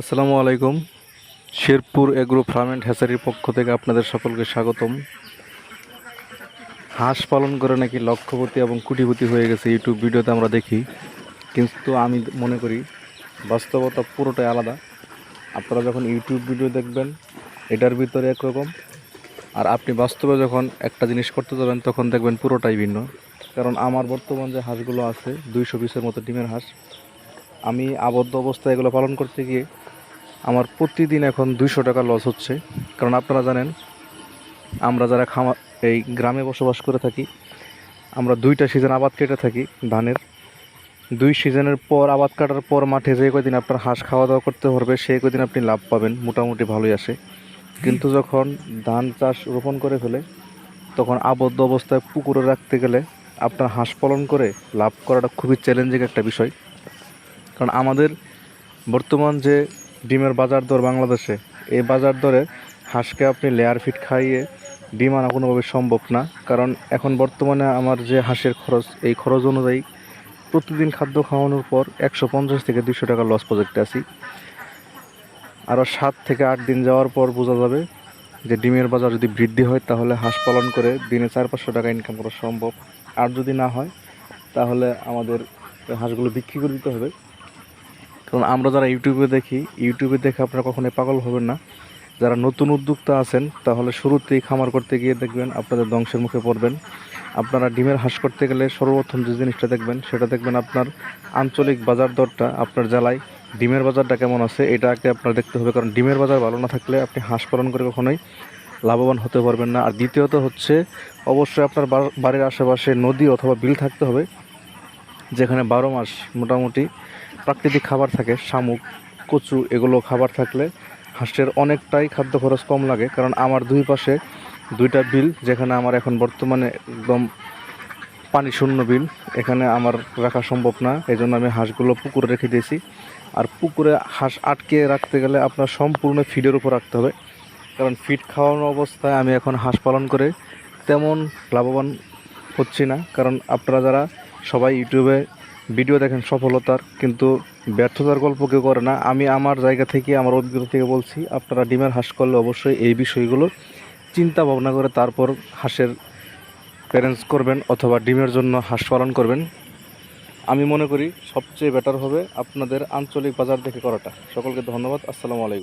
আসসালামু আলাইকুম। Sherpur agro farm and হ্যাচারির পক্ষ থেকে আপনাদের সকলকে স্বাগতম। হাঁস পালন করে নাকি লক্ষপতি এবং কুটিপতি হয়ে গেছে ইউটিউব ভিডিওতে আমরা দেখি। কিন্তু আমি মনে করি, বাস্তবতা পুরোটাই আলাদা। আপনারা যখন ইউটিউব ভিডিও দেখবেন, এটার ভিতরে একরকম। আর আপনি বাস্তবে যখন একটা জিনিস করতে যাবেন, তখন দেখবেন পুরোটাই ভিন্ন। কারণ আমার বর্তমান যে হাঁসগুলো আছে, দুইশো পিসের মতো ডিমের হাঁস, আমি আবদ্ধ অবস্থায় এগুলো পালন করতে গিয়ে আমার প্রতিদিন এখন দুইশো টাকা লস হচ্ছে। কারণ আপনারা জানেন, আমরা যারা খামার এই গ্রামে বসবাস করে থাকি, আমরা দুইটা সিজন আবাদ কেটে থাকি ধানের। দুই সিজনের পর, আবাদ কাটার পর মাঠে যে কদিন আপনার হাঁস খাওয়া দাওয়া করতে পারবে সেই কদিন আপনি লাভ পাবেন, মোটামুটি ভালোই আসে। কিন্তু যখন ধান চাষ রোপণ করে ফেলে, তখন আবদ্ধ অবস্থায় পুকুরে রাখতে গেলে আপনার হাঁস পালন করে লাভ করাটা খুবই চ্যালেঞ্জিং একটা বিষয়। কারণ আমাদের বর্তমান যে ডিমের বাজার দর বাংলাদেশে। এই বাজার দরে হাঁসকে আপনি লেয়ার ফিট খাইয়ে ডিম আনা কোনোভাবে সম্ভব না। কারণ এখন বর্তমানে আমার যে হাঁসের খরচ, এই খরচ অনুযায়ী প্রতিদিন খাদ্য খাওয়ানোর পর একশো পঞ্চাশ থেকে দুশো টাকা লস প্রজেক্টে আসি আরও সাত থেকে আট দিন যাওয়ার পর বোঝা যাবে যে ডিমের বাজার যদি বৃদ্ধি হয়, তাহলে হাঁস পালন করে দিনে চার পাঁচশো টাকা ইনকাম করা সম্ভব। আর যদি না হয়, তাহলে আমাদের হাঁসগুলো বিক্রি করে দিতে হবে। কারণ আমরা যারা ইউটিউবে দেখি, ইউটিউবে দেখে আপনারা কখনোই পাগল হবেন না। যারা নতুন উদ্যোক্তা আছেন, তাহলে শুরুতেই খামার করতে গিয়ে দেখবেন আপনাদের ধ্বংসের মুখে পড়বেন। আপনারা ডিমের হাঁস করতে গেলে সর্বপ্রথম যে জিনিসটা দেখবেন, সেটা দেখবেন আপনার আঞ্চলিক বাজার দরটা আপনার জেলায় ডিমের বাজারটা কেমন আছে এটাকে আপনার দেখতে হবে, কারণ ডিমের বাজার ভালো না থাকলে আপনি হাঁস পালন করে কখনোই লাভবান হতে পারবেন না। আর দ্বিতীয়ত হচ্ছে, অবশ্যই আপনার বাড়ির আশেপাশে নদী অথবা বিল থাকতে হবে। যেখানে বারো মাস মোটামুটি প্রাকৃতিক খাবার থাকে, শামুক, কচু এগুলো খাবার থাকলে হাঁসের অনেকটাই খাদ্য খরচ কম লাগে। কারণ আমার দুই পাশে দুইটা বিল, যেখানে আমার এখন বর্তমানে একদম পানি শূন্য বিল, এখানে আমার রাখা সম্ভব না। এই জন্য আমি হাঁসগুলো পুকুরে রেখে দিয়েছি। আর পুকুরে হাঁস আটকে রাখতে গেলে আপনার সম্পূর্ণ ফিডের উপর রাখতে হবে। কারণ ফিড খাওয়ানো অবস্থায় আমি এখন হাঁস পালন করে তেমন লাভবান হচ্ছি না। কারণ আপনারা যারা সবাই ইউটিউবে ভিডিও দেখেন সফলতার, কিন্তু ব্যর্থতার গল্প কেউ করে না। আমি আমার জায়গা থেকে, আমার অভিজ্ঞতা থেকে বলছি, আপনারা ডিমের হাঁস করলে অবশ্যই এই বিষয়গুলো চিন্তা ভাবনা করে তারপর হাঁসের প্যারেন্টস করবেন অথবা ডিমের জন্য হাঁস পালন করবেন। আমি মনে করি সবচেয়ে বেটার হবে আপনাদের আঞ্চলিক বাজার দেখে করাটা। সকলকে ধন্যবাদ। আসসালামু আলাইকুম।